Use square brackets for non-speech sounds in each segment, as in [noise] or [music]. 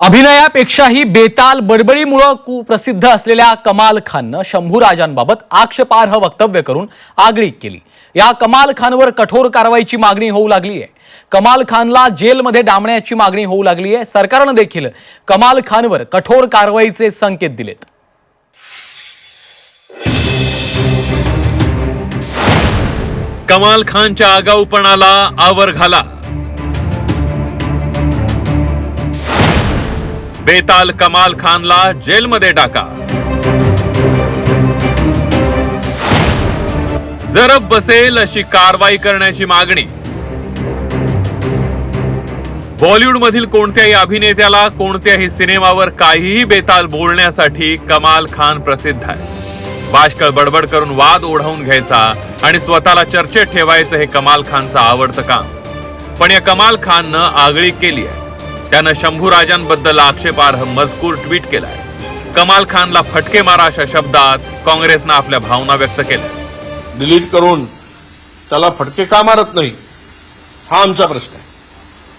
अभिनयापेक्षाही बेताल बडबडीमुळं कुप्रसिद्ध असलेल्या कमाल खाननं शंभू राजांबाबत आक्षेपार्ह वक्तव्य करून आगळीक केली. या कमाल खानवर कठोर कारवाईची मागणी होऊ लागली आहे कमाल खानला जेलमध्ये डांबण्याची मागणी होऊ लागली आहे सरकारनं देखील कमाल खानवर कठोर कारवाईचे संकेत दिलेत. कमाल खानच्या आगाऊपणाला आवर घाला. बेताल कमाल खानला जेलमध्ये टाका. जरब बसेल अशी कारवाई करण्याची मागणी. बॉलिवूडमधील कोणत्याही अभिनेत्याला कोणत्याही सिनेमावर काहीही बेताल बोलण्यासाठी कमाल खान प्रसिद्ध आहे बाष्कळ बडबड करून वाद ओढवून घ्यायचा आणि स्वतःला चर्चेत ठेवायचं हे कमाल खानचं आवडतं काम. पण या कमाल खाननं आगळी केली आहे. त्यानं शंभू राजांबद्दल आक्षेपार्ह मजकूर ट्विट केलाय. कमाल खानला फटके मारा अशा शब्दात काँग्रेसनं आपल्या भावना व्यक्त केल्या. डिलीट करून त्याला फटके का मारत नाही? हा आमचा प्रश्न आहे.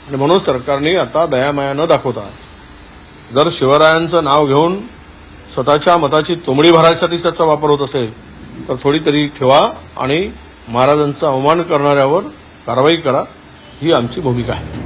आणि म्हणून सरकारने आता दयामाया न दाखवता. जर शिवरायांचं नाव घेऊन स्वतःच्या मताची तुंबडी भरायसाठी त्याचा वापर होत असेल तर थोडी तरी ठेवा आणि महाराजांचा अवमान करणाऱ्यावर कारवाई करा ही आमची भूमिका आहे.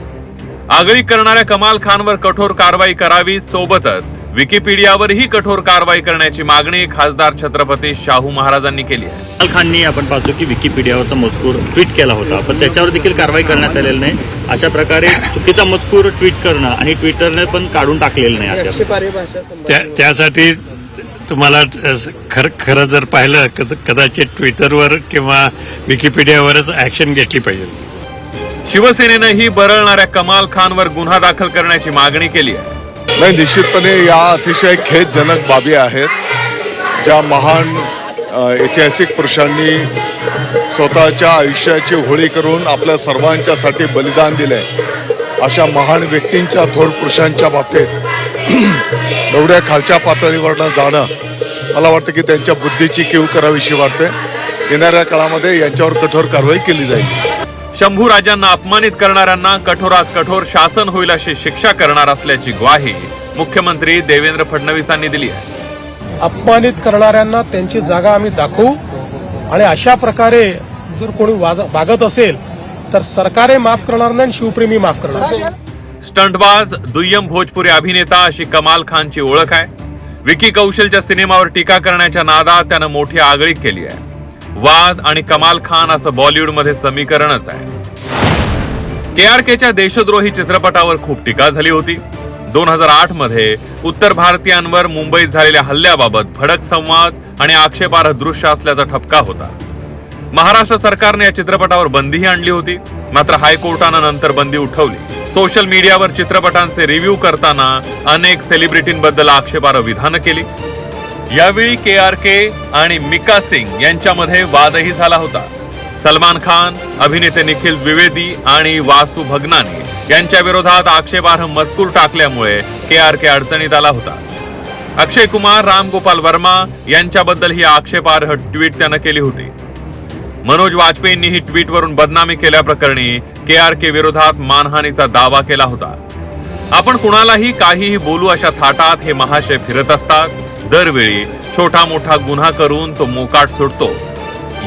आगळी करणाऱ्या कमाल खानवर कठोर कारवाई करावी सोबतच विकिपीडियावरही कठोर कारवाई करण्याची मागणी खासदार छत्रपती शाहू महाराजांनी केली आहे. इक्बाल खाननी आपण पाहतो की विकिपीडियावरचा मजकूर ट्विट केला होता पण त्याच्यावर देखील कारवाई करण्यात आलेली नाही. अशा प्रकारे चुकीचा मजकूर ट्विट करणं आणि ट्विटरने पण काढून टाकलेलं नाही त्यासाठी तुम्हाला खरं खरं जर पाहिलं कद- कदाचित ट्विटरवर किंवा विकिपीडियावरच ॲक्शन घेतली पाहिजे. शिवसेनेनंही बरळणाऱ्या कमाल खानवर गुन्हा दाखल करण्याची मागणी केली आहे. नाही निश्चितपणे या अतिशय खेदजनक बाबी आहेत ज्या महान ऐतिहासिक पुरुषांनी स्वतःच्या आयुष्याची होळी करून आपल्या सर्वांच्यासाठी बलिदान दिले अशा महान व्यक्तींच्या थोर पुरुषांच्या बाबतीत [clears throat] एवढ्या खालच्या पातळीवरनं जाणं मला वाटतं की त्यांच्या बुद्धीची कीव करावीशी वाटते. येणाऱ्या काळामध्ये यांच्यावर कठोर कारवाई केली जाईल. शंभू राजांना अपमानित करणाऱ्यांना कठोरात कठोर शासन होईल अशी शिक्षा करणार असल्याची ग्वाही मुख्यमंत्री देवेंद्र फडणवीसांनी दिली आहे. अपमानित करणाऱ्यांना त्यांची जागा आम्ही दाखवू आणि अशा प्रकारे जर कोणी वागत असेल तर सरकारे माफ करणार नाही शिवप्रेमी माफ करणार स्टंटबाज दुय्यम भोजपुरी अभिनेता अशी कमाल खानची ओळख आहे. विकी कौशलच्या सिनेमावर टीका करण्याच्या नादात त्यानं मोठी आगळीक केली आहे. वाद आणि कमाल खान असं बॉलिवूडमध्ये समीकरणच आहे. के आर केच्या देशद्रोही चित्रपटावर खूप टीका झाली होती. दोन हजार आठमध्ये उत्तर भारतीयांवर मुंबईत झालेल्या हल्ल्याबाबत भडक संवाद आणि आक्षेपार्ह दृश्य असल्याचा ठपका होता. महाराष्ट्र सरकारने या चित्रपटावर बंदीही आणली होती. मात्र हायकोर्टानं नंतर बंदी उठवली. सोशल मीडियावर चित्रपटांचे रिव्ह्यू करताना अनेक सेलिब्रिटींबद्दल आक्षेपार्ह विधानं केली. यावेळी के आर के आणि मिका सिंग यांच्यामध्ये वादही झाला होता. सलमान खान अभिनेते निखिल द्विवेदी आणि वासु भगनानी यांच्या विरोधात आक्षेपार्ह मजकूर टाकल्यामुळे के आर के अडचणीत आला होता. अक्षय कुमार राम गोपाल वर्मा यांच्याबद्दल ही आक्षेपार्ह ट्विट त्यानं केली होती. मनोज वाजपेयींनी ही ट्विटवरून बदनामी केल्याप्रकरणी के आर के विरोधात मानहानीचा दावा केला होता. आपण कुणालाही काहीही बोलू अशा थाटात हे महाशय फिरत असतात. दरवेळी छोटा मोठा गुन्हा करून तो मोकाट सुटतो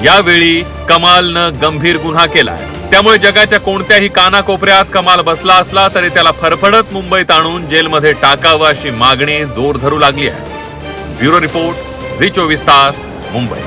यावेळी कमालनं गंभीर गुन्हा केलाय. त्यामुळे जगाच्या कोणत्याही कानाकोपऱ्यात कमाल बसला असला तरी त्याला फरफडत मुंबईत आणून जेलमध्ये टाकावं अशी मागणी जोर धरू लागली आहे. ब्युरो रिपोर्ट झी चोवीस तास मुंबई.